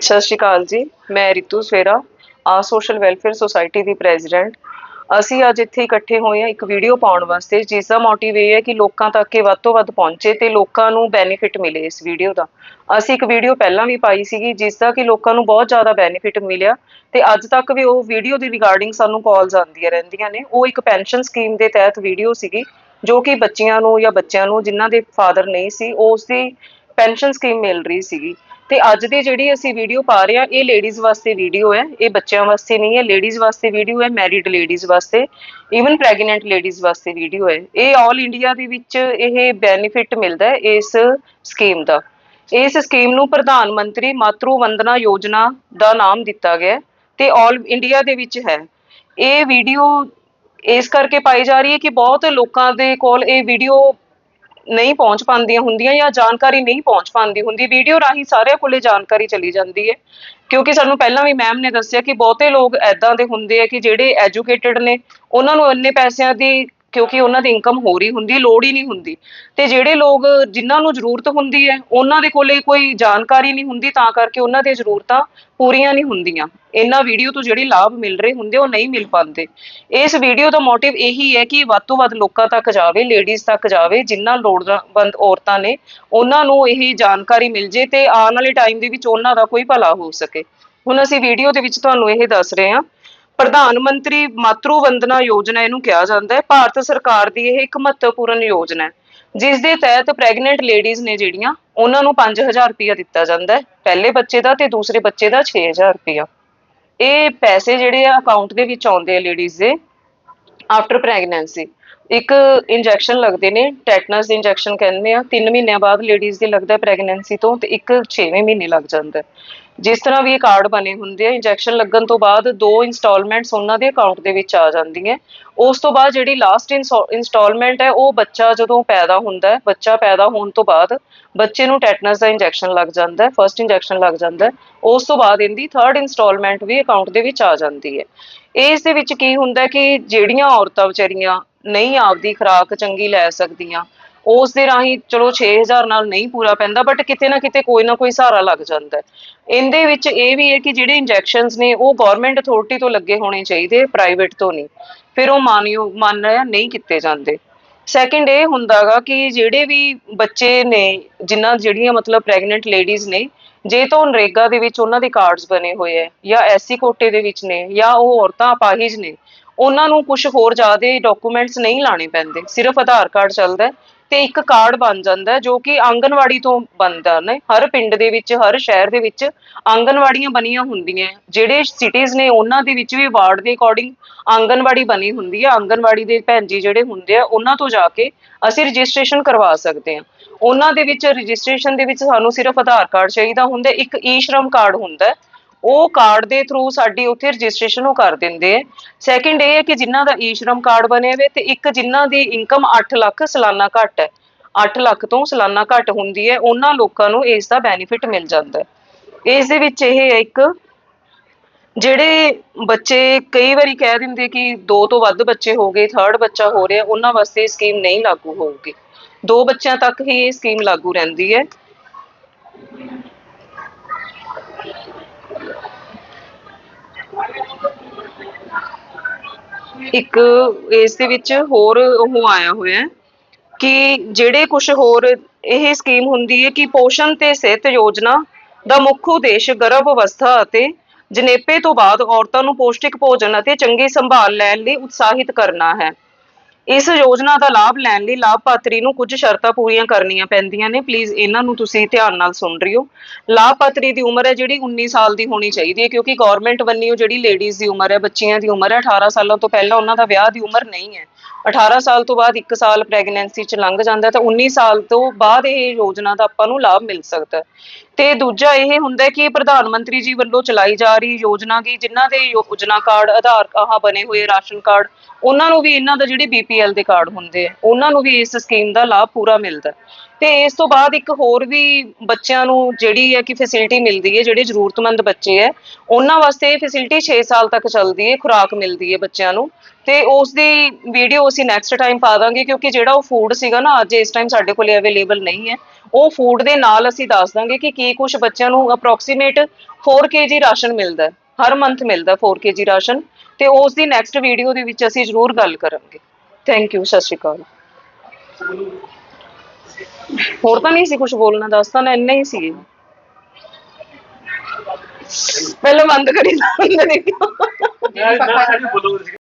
ਸਤਿ ਸ਼੍ਰੀ ਅਕਾਲ ਜੀ, ਮੈਂ ਰਿਤੂ ਸਵੇਰਾ, ਆ ਸੋਸ਼ਲ ਵੈਲਫੇਅਰ ਸੁਸਾਇਟੀ ਦੀ ਪ੍ਰੈਜ਼ੀਡੈਂਟ ਅਸੀਂ ਅੱਜ ਇੱਥੇ ਇਕੱਠੇ ਹੋਏ ਹਾਂ ਇੱਕ ਵੀਡੀਓ ਪਾਉਣ ਵਾਸਤੇ, ਜਿਸ ਦਾ ਮੋਟਿਵ ਇਹ ਹੈ ਕਿ ਲੋਕਾਂ ਤੱਕ ਇਹ ਵੱਧ ਤੋਂ ਵੱਧ ਪਹੁੰਚੇ ਤੇ ਲੋਕਾਂ ਨੂੰ ਬੈਨੀਫਿਟ ਮਿਲੇ ਇਸ ਵੀਡੀਓ ਦਾ। ਅਸੀਂ ਇੱਕ ਵੀਡੀਓ ਪਹਿਲਾਂ ਵੀ ਪਾਈ ਸੀਗੀ, ਜਿਸ ਦਾ ਕਿ ਲੋਕਾਂ ਨੂੰ ਬਹੁਤ ਜ਼ਿਆਦਾ ਬੈਨੀਫਿਟ ਮਿਲਿਆ ਤੇ ਅੱਜ ਤੱਕ ਵੀ ਉਹ ਵੀਡੀਓ ਦੀ ਰਿਗਾਰਡਿੰਗ ਸਾਨੂੰ ਕਾਲਸ ਆਉਂਦੀਆਂ ਰਹਿੰਦੀਆਂ ਨੇ। ਉਹ ਇੱਕ ਪੈਨਸ਼ਨ ਸਕੀਮ ਦੇ ਤਹਿਤ ਵੀਡੀਓ ਸੀਗੀ, ਜੋ ਕਿ ਬੱਚਿਆਂ ਨੂੰ ਜਾਂ ਬੱਚਿਆਂ ਨੂੰ ਜਿਨ੍ਹਾਂ ਦੇ ਫਾਦਰ ਨਹੀਂ ਸੀ, ਉਸ ਦੀ ਪੈਨਸ਼ਨ ਸਕੀਮ ਮਿਲ ਰਹੀ ਸੀਗੀ। ਤੇ ਅੱਜ ਦੀ ਜਿਹੜੀ ਅਸੀਂ ਵੀਡੀਓ ਪਾ ਰਹੇ ਹਾਂ, ਇਹ ਲੇਡੀਜ਼ ਵਾਸਤੇ ਵੀਡੀਓ ਹੈ, ਇਹ ਬੱਚਿਆਂ ਵਾਸਤੇ ਨਹੀਂ ਹੈ ਲੇਡੀਜ਼ ਵਾਸਤੇ ਵੀਡੀਓ ਹੈ ਮੈਰਿਡ ਲੇਡੀਜ਼ ਵਾਸਤੇ ਈਵਨ ਪ੍ਰੈਗਨੈਂਟ ਲੇਡੀਜ਼ ਵਾਸਤੇ ਵੀਡੀਓ ਹੈ। ਇਹ ਆਲ ਇੰਡੀਆ ਦੇ ਵਿੱਚ ਇਹ ਬੈਨੀਫਿਟ ਮਿਲਦਾ ਹੈ ਇਸ ਸਕੀਮ ਦਾ। ਇਸ ਸਕੀਮ ਨੂੰ ਪ੍ਰਧਾਨ ਮੰਤਰੀ ਮਾਤਰੂ ਵੰਦਨਾ ਯੋਜਨਾ ਦਾ ਨਾਮ ਦਿੱਤਾ ਗਿਆ ਹੈ ਤੇ ਆਲ ਇੰਡੀਆ ਦੇ ਵਿੱਚ ਹੈ। ਇਹ ਵੀਡੀਓ ਇਸ ਕਰਕੇ ਪਾਈ ਜਾ ਰਹੀ ਹੈ ਕਿ ਬਹੁਤ ਲੋਕਾਂ ਦੇ ਕੋਲ ਇਹ ਵੀਡੀਓ ਨਹੀਂ ਪਹੁੰਚ ਪਾਉਂਦੀਆਂ ਹੁੰਦੀਆਂ ਜਾਂ ਜਾਣਕਾਰੀ ਨਹੀਂ ਪਹੁੰਚ ਪਾਉਂਦੀ ਹੁੰਦੀ ਵੀਡੀਓ ਰਾਹੀਂ ਸਾਰਿਆਂ ਕੋਲੇ ਜਾਣਕਾਰੀ ਚਲੀ ਜਾਂਦੀ ਹੈ। ਕਿਉਂਕਿ ਸਾਨੂੰ ਪਹਿਲਾਂ ਵੀ ਮੈਮ ਨੇ ਦੱਸਿਆ ਕਿ ਬਹੁਤੇ ਲੋਕ ਐਦਾਂ ਦੇ ਹੁੰਦੇ ਆ ਕਿ ਜਿਹੜੇ ਐਜੂਕੇਟਿਡ ਨੇ, ਉਹਨਾਂ ਨੂੰ ਇੰਨੇ ਪੈਸਿਆਂ ਦੀ ਕਿਉਂਕਿ ਉਹਨਾਂ ਦੀ ਇਨਕਮ ਹੋ ਰਹੀ ਹੁੰਦੀ, ਲੋੜ ਹੀ ਨਹੀਂ ਹੁੰਦੀ। ਤੇ ਜਿਹੜੇ ਲੋਕ ਜਿਨ੍ਹਾਂ ਨੂੰ ਜ਼ਰੂਰਤ ਹੁੰਦੀ ਹੈ, ਉਹਨਾਂ ਦੇ ਕੋਲੇ ਕੋਈ ਜਾਣਕਾਰੀ ਨਹੀਂ ਹੁੰਦੀ, ਤਾਂ ਕਰਕੇ ਉਹਨਾਂ ਦੀਆਂ ਜ਼ਰੂਰਤਾਂ ਪੂਰੀਆਂ ਨਹੀਂ ਹੁੰਦੀਆਂ। ਇਹਨਾਂ ਵੀਡੀਓ ਤੋਂ ਜਿਹੜੀ ਲਾਭ ਮਿਲ ਰਹੇ ਹੁੰਦੇ, ਉਹ ਨਹੀਂ ਮਿਲ ਪਾਉਂਦੇ। ਇਸ ਵੀਡੀਓ ਦਾ ਮੋਟਿਵ ਇਹੀ ਹੈ ਕਿ ਵੱਧ ਤੋਂ ਵੱਧ ਲੋਕਾਂ ਤੱਕ ਜਾਵੇ ਲੇਡੀਜ਼ ਤੱਕ ਜਾਵੇ ਜਿਨ੍ਹਾਂ ਲੋੜਵੰਦ ਔਰਤਾਂ ਨੇ, ਉਹਨਾਂ ਨੂੰ ਇਹ ਜਾਣਕਾਰੀ ਮਿਲ ਜੇ ਤੇ ਆਉਣ ਵਾਲੇ ਟਾਈਮ ਦੇ ਵਿੱਚ ਉਹਨਾਂ ਦਾ ਕੋਈ ਭਲਾ ਹੋ ਸਕੇ। ਹੁਣ ਅਸੀਂ ਵੀਡੀਓ ਦੇ ਵਿੱਚ ਤੁਹਾਨੂੰ ਇਹ ਦੱਸ ਰਹੇ ਹਾਂ ਪ੍ਰਧਾਨ ਮੰਤਰੀ ਮਾਤਰੂ ਵੰਦਨਾ ਯੋਜਨਾ ਇਹਨੂੰ ਕਿਹਾ ਜਾਂਦਾ ਹੈ। ਭਾਰਤ ਸਰਕਾਰ ਦੀ ਇਹ ਇੱਕ ਮਹੱਤਵਪੂਰਨ ਯੋਜਨਾ ਹੈ, ਜਿਸ ਦੇ ਤਹਿਤ ਪ੍ਰੈਗਨੈਂਟ ਲੇਡੀਜ਼ ਨੇ ਜਿਹੜੀਆਂ, ਉਹਨਾਂ ਨੂੰ 5000 ਰੁਪਇਆ ਦਿੱਤਾ ਜਾਂਦਾ ਹੈ। ਪਹਿਲੇ ਬੱਚੇ ਦਾ ਤੇ ਦੂਸਰੇ ਬੱਚੇ ਦਾ 6000 ਰੁਪਇਆ। ਇਹ ਪੈਸੇ ਜਿਹੜੇ ਆ ਅਕਾਊਂਟ ਦੇ ਵਿੱਚ ਆਉਂਦੇ ਆ ਲੇਡੀਜ਼ ਦੇ ਆਫਟਰ ਪ੍ਰੈਗਨੈਂਸੀ ਇੱਕ ਇੰਜੈਕਸ਼ਨ ਲੱਗਦੇ ਨੇ ਟੈਟਨਸ ਦੇ ਇੰਜੈਕਸ਼ਨ ਕਹਿੰਦੇ ਆ 3 ਮਹੀਨਿਆਂ ਬਾਅਦ ਲੇਡੀਜ਼ ਦੇ ਲੱਗਦਾ ਪ੍ਰੈਗਨੈਂਸੀ ਤੋਂ ਤੇ ਇੱਕ 6ਵੇਂ ਮਹੀਨੇ ਲੱਗ ਜਾਂਦਾ ਜਿਸ ਤਰ੍ਹਾਂ ਵੀ ਇਹ ਕਾਰਡ ਬਣੇ ਹੁੰਦੇ ਆ ਇੰਜੈਕਸ਼ਨ ਲੱਗਣ ਤੋਂ ਬਾਅਦ ਦੋ ਇਨਸਟਾਲਮੈਂਟਸ ਉਹਨਾਂ ਦੇ ਅਕਾਊਂਟ ਦੇ ਵਿੱਚ ਆ ਜਾਂਦੀਆਂ ਉਸ ਤੋਂ ਬਾਅਦ ਜਿਹੜੀ ਲਾਸਟ ਇਨਸਟਾਲਮੈਂਟ ਹੈ, ਉਹ ਬੱਚਾ ਜਦੋਂ ਪੈਦਾ ਹੁੰਦਾ ਹੈ, ਬੱਚਾ ਪੈਦਾ ਹੋਣ ਤੋਂ ਬਾਅਦ ਬੱਚੇ ਨੂੰ ਟੈਟਨਸ ਦਾ ਇੰਜੈਕਸ਼ਨ ਲੱਗ ਜਾਂਦਾ ਹੈ ਫਰਸਟ ਇੰਜੈਕਸ਼ਨ ਲੱਗ ਜਾਂਦਾ ਹੈ। ਉਸ ਤੋਂ ਬਾਅਦ ਇਹਦੀ ਥਰਡ ਇਨਸਟਾਲਮੈਂਟ ਵੀ ਅਕਾਊਂਟ ਦੇ ਵਿੱਚ ਆ ਜਾਂਦੀ ਹੈ। ਇਸ ਦੇ ਵਿੱਚ ਕੀ ਹੁੰਦਾ ਕਿ ਜਿਹੜੀਆਂ ਔਰਤਾਂ ਵਿਚਾਰੀਆਂ ਨਹੀਂ ਆਪਦੀ ਖੁਰਾਕ ਚੰਗੀ ਲੈ ਸਕਦੀਆਂ। ਉਸ ਦੇ ਰਾਹੀਂ ਚਲੋ 6000 ਨਾਲ ਨਹੀਂ ਪੂਰਾ ਪੈਂਦਾ ਬਟ ਕਿਤੇ ਨਾ ਕਿਤੇ ਕੋਈ ਨਾ ਕੋਈ ਸਹਾਰਾ ਲੱਗ ਜਾਂਦਾ ਹੈ। ਇਹਦੇ ਵਿੱਚ ਇਹ ਵੀ ਹੈ ਕਿ ਜਿਹੜੇ ਇੰਜੈਕਸ਼ਨਸ ਨੇ, ਉਹ ਗਵਰਨਮੈਂਟ ਅਥਾਰਟੀ ਤੋਂ ਲੱਗੇ ਹੋਣੇ ਚਾਹੀਦੇ ਪ੍ਰਾਈਵੇਟ ਤੋਂ ਨਹੀਂ। ਫਿਰ ਉਹ ਮਾਨਯੋਗ ਮੰਨ ਨਹੀਂ ਕੀਤੇ ਜਾਂਦੇ। ਸੈਕਿੰਡ ਇਹ ਹੁੰਦਾਗਾ ਕਿ ਜਿਹੜੇ ਵੀ ਬੱਚੇ ਨੇ, ਜਿਨ੍ਹਾਂ, ਜਿਹੜੀਆਂ ਮਤਲਬ ਪ੍ਰੈਗਨੈਂਟ ਲੇਡੀਜ਼ ਨੇ, ਜੇ ਤਾਂ ਨਰੇਗਾ ਦੇ ਵਿੱਚ ਉਹਨਾਂ ਦੇ ਕਾਰਡਸ ਬਣੇ ਹੋਏ ਹੈ, ਜਾਂ ਐਸਸੀ ਕੋਟੇ ਦੇ ਵਿੱਚ ਨੇ, ਜਾਂ ਉਹ ਔਰਤਾਂ ਅਪਾਹਿਜ ਨੇ ਉਹਨਾਂ ਨੂੰ ਕੁਝ ਹੋਰ ਜ਼ਿਆਦਾ ਡਾਕੂਮੈਂਟਸ ਨਹੀਂ ਲਾਣੇ ਪੈਂਦੇ, ਸਿਰਫ ਆਧਾਰ ਕਾਰਡ ਚੱਲਦਾ ਤੇ ਇੱਕ ਕਾਰਡ ਬਣ ਜਾਂਦਾ ਜੋ ਕਿ ਆਂਗਨਵਾੜੀ ਤੋਂ ਬਣਦਾ ਨੇ ਹਰ ਪਿੰਡ ਦੇ ਵਿੱਚ, ਹਰ ਸ਼ਹਿਰ ਦੇ ਵਿੱਚ ਆਂਗਨਵਾੜੀਆਂ ਬਣੀਆਂ ਹੁੰਦੀਆਂ ਜਿਹੜੇ ਸਿਟੀਜ਼ ਨੇ ਉਹਨਾਂ ਦੇ ਵਿੱਚ ਵੀ ਵਾਰਡ ਦੇ ਅਕੋਰਡਿੰਗ ਆਂਗਨਵਾੜੀ ਬਣੀ ਹੁੰਦੀ ਹੈ। ਆਂਗਨਵਾੜੀ ਦੇ ਭੈਣ ਜੀ ਜਿਹੜੇ ਹੁੰਦੇ ਆ, ਉਹਨਾਂ ਤੋਂ ਜਾ ਕੇ ਅਸੀਂ ਰਜਿਸਟ੍ਰੇਸ਼ਨ ਕਰਵਾ ਸਕਦੇ ਹਾਂ। ਉਹਨਾਂ ਦੇ ਵਿੱਚ ਰਜਿਸਟ੍ਰੇਸ਼ਨ ਦੇ ਵਿੱਚ ਸਾਨੂੰ ਸਿਰਫ ਆਧਾਰ ਕਾਰਡ ਚਾਹੀਦਾ ਹੁੰਦਾ ਇੱਕ ਈ ਸ਼ਰਮ ਕਾਰਡ ਹੁੰਦਾ ਉਹ ਕਾਰਡ ਦੇ ਥਰੂ ਸਾਡੀ ਉੱਥੇ ਰਜਿਸਟ੍ਰੇਸ਼ਨ ਉਹ ਕਰ ਦਿੰਦੇ ਆ। ਸੈਕਿੰਡ ਇਹ ਹੈ ਕਿ ਜਿਨ੍ਹਾਂ ਦਾ ਈ ਸ਼ਰਮ ਕਾਰਡ ਬਣੇ ਹੋਵੇ ਤੇ ਇੱਕ ਜਿਨ੍ਹਾਂ ਦੀ ਇਨਕਮ 8 ਲੱਖ ਸਾਲਾਨਾ ਘੱਟ ਹੈ। 8 ਲੱਖ ਤੋਂ ਸਾਲਾਨਾ ਘੱਟ ਹੁੰਦੀ ਹੈ, ਉਹਨਾਂ ਲੋਕਾਂ ਨੂੰ ਇਸ ਦਾ ਬੈਨੀਫਿਟ ਮਿਲ ਜਾਂਦਾ ਹੈ। ਇਸ ਦੇ ਵਿੱਚ ਇਹ ਹੈ ਇੱਕ, ਜਿਹੜੇ ਬੱਚੇ ਕਈ ਵਾਰੀ ਕਹਿ ਦਿੰਦੇ ਕਿ ਦੋ ਤੋਂ ਵੱਧ ਬੱਚੇ ਹੋ ਗਏ ਥਰਡ ਬੱਚਾ ਹੋ ਰਿਹਾ, ਉਹਨਾਂ ਵਾਸਤੇ ਇਹ ਸਕੀਮ ਨਹੀਂ ਲਾਗੂ ਹੋਊਗੀ। ਦੋ ਬੱਚਿਆਂ ਤੱਕ ਹੀ ਇਹ ਸਕੀਮ ਲਾਗੂ ਰਹਿੰਦੀ ਹੈ। ਇੱਕ ਇਸ ਦੇ ਵਿੱਚ ਹੋਰ ਉਹ ਆਇਆ ਹੋਇਆ ਹੈ ਕਿ ਜਿਹੜੇ ਕੁਝ ਹੋਰ ਇਹ ਸਕੀਮ ਹੁੰਦੀ ਹੈ ਕਿ ਪੋਸ਼ਣ ਤੇ ਸਿਹਤ ਯੋਜਨਾ ਦਾ ਮੁੱਖ ਉਦੇਸ਼ ਗਰਭ ਅਵਸਥਾ ਅਤੇ ਜਨੇਪੇ ਤੋਂ ਬਾਅਦ ਔਰਤਾਂ ਨੂੰ ਪੌਸ਼ਟਿਕ ਭੋਜਨ ਅਤੇ ਚੰਗੀ ਸੰਭਾਲ ਲੈਣ ਲਈ ਉਤਸ਼ਾਹਿਤ ਕਰਨਾ ਹੈ। ਇਸ ਯੋਜਨਾ ਦਾ ਲਾਭ ਲੈਣ ਲਈ ਲਾਭਪਾਤਰੀ ਨੂੰ ਕੁਝ ਸ਼ਰਤਾਂ ਪੂਰੀਆਂ ਕਰਨੀਆਂ ਪੈਂਦੀਆਂ ਨੇ। ਪਲੀਜ਼ ਇਹਨਾਂ ਨੂੰ ਤੁਸੀਂ ਧਿਆਨ ਨਾਲ ਸੁਣ ਰਹੇ ਹੋ। ਲਾਭਪਾਤਰੀ ਦੀ ਉਮਰ ਹੈ ਜਿਹੜੀ 19 ਸਾਲ ਦੀ ਹੋਣੀ ਚਾਹੀਦੀ ਹੈ, ਕਿਉਂਕਿ ਗਵਰਨਮੈਂਟ ਵੱਲੋਂ ਜਿਹੜੀ ਲੇਡੀਜ਼ ਦੀ ਉਮਰ ਹੈ, ਬੱਚਿਆਂ ਦੀ ਉਮਰ ਹੈ 18 ਸਾਲਾਂ ਤੋਂ ਪਹਿਲਾਂ ਉਹਨਾਂ ਦਾ ਵਿਆਹ ਦੀ ਉਮਰ ਨਹੀਂ ਹੈ। 18 ਸਾਲ ਤੋਂ ਬਾਅਦ 1 ਸਾਲ ਪ੍ਰੈਗਨੈਂਸੀ ਚ ਲੰਘ ਜਾਂਦਾ ਤਾਂ 19 ਸਾਲ ਤੋਂ ਬਾਅਦ ਇਹ ਯੋਜਨਾ ਦਾ ਆਪਾਂ ਨੂੰ ਲਾਭ ਮਿਲ ਸਕਦਾ ਤੇ ਦੂਜਾ ਇਹ ਹੁੰਦਾ ਕਿ ਪ੍ਰਧਾਨ ਮੰਤਰੀ ਜੀ ਵੱਲੋਂ ਚਲਾਈ ਜਾ ਰਹੀ ਯੋਜਨਾ ਕੀ, ਜਿਨ੍ਹਾਂ ਦੇ ਯੋਜਨਾ ਕਾਰਡ, ਆਧਾਰ ਆਹ ਬਣੇ ਹੋਏ, ਰਾਸ਼ਨ ਕਾਰਡ, ਉਹਨਾਂ ਨੂੰ ਵੀ ਇਹਨਾਂ ਦਾ ਜਿਹੜੇ ਬੀਪੀਐਲ ਦੇ ਕਾਰਡ ਹੁੰਦੇ ਆ, ਉਹਨਾਂ ਨੂੰ ਵੀ ਇਸ ਸਕੀਮ ਦਾ ਲਾਭ ਪੂਰਾ ਮਿਲਦਾ ਹੈ। ਤੇ ਇਸ ਤੋਂ ਬਾਅਦ ਇੱਕ ਹੋਰ ਵੀ ਬੱਚਿਆਂ ਨੂੰ ਜਿਹੜੀ ਹੈ ਕਿ ਫੈਸਿਲਿਟੀ ਮਿਲਦੀ ਹੈ, ਜਿਹੜੇ ਜ਼ਰੂਰਤਮੰਦ ਬੱਚੇ ਹੈ, ਉਹਨਾਂ ਵਾਸਤੇ ਇਹ ਫੈਸਿਲਿਟੀ 6 ਸਾਲ ਤੱਕ ਚੱਲਦੀ ਹੈ, ਖੁਰਾਕ ਮਿਲਦੀ ਹੈ ਬੱਚਿਆਂ ਨੂੰ ਤੇ ਉਸ ਦੀ ਵੀਡੀਓ ਅਸੀਂ ਨੈਕਸਟ ਟਾਈਮ ਪਾ ਦਾਂਗੇ, ਕਿਉਂਕਿ ਜਿਹੜਾ ਉਹ ਫੂਡ ਸੀਗਾ ਨਾ, ਅੱਜ ਇਸ ਟਾਈਮ ਸਾਡੇ ਕੋਲ ਅਵੇਲੇਬਲ ਨਹੀਂ ਹੈ ਉਹ ਫੂਡ ਦੇ ਨਾਲ ਅਸੀਂ ਦੱਸ ਦਾਂਗੇ ਕਿ ਕੀ ਕੁਝ ਬੱਚਿਆਂ ਨੂੰ ਅਪਰੋਕਸੀਮੇਟ 4 ਕੇਜੀ ਰਾਸ਼ਨ ਮਿਲਦਾ ਹਰ ਮੰਥ ਮਿਲਦਾ 4 ਕੇਜੀ ਰਾਸ਼ਨ ਤੇ ਉਸ ਦੀ ਨੈਕਸਟ ਵੀਡੀਓ ਦੇ ਵਿੱਚ ਅਸੀਂ ਜ਼ਰੂਰ ਗੱਲ ਕਰਾਂਗੇ। ਥੈਂਕ ਯੂ ਸਤਿ ਸ਼੍ਰੀ ਅਕਾਲ। ਹੋਰ ਤਾਂ ਨਹੀਂ ਸੀ ਕੁਝ ਬੋਲਣਾ, ਦੱਸ ਤਾਂ ਇੰਨਾ ਹੀ ਸੀ। ਪਹਿਲਾਂ ਬੰਦ ਕਰੀ ਜਾਂਦੇ ਨੇ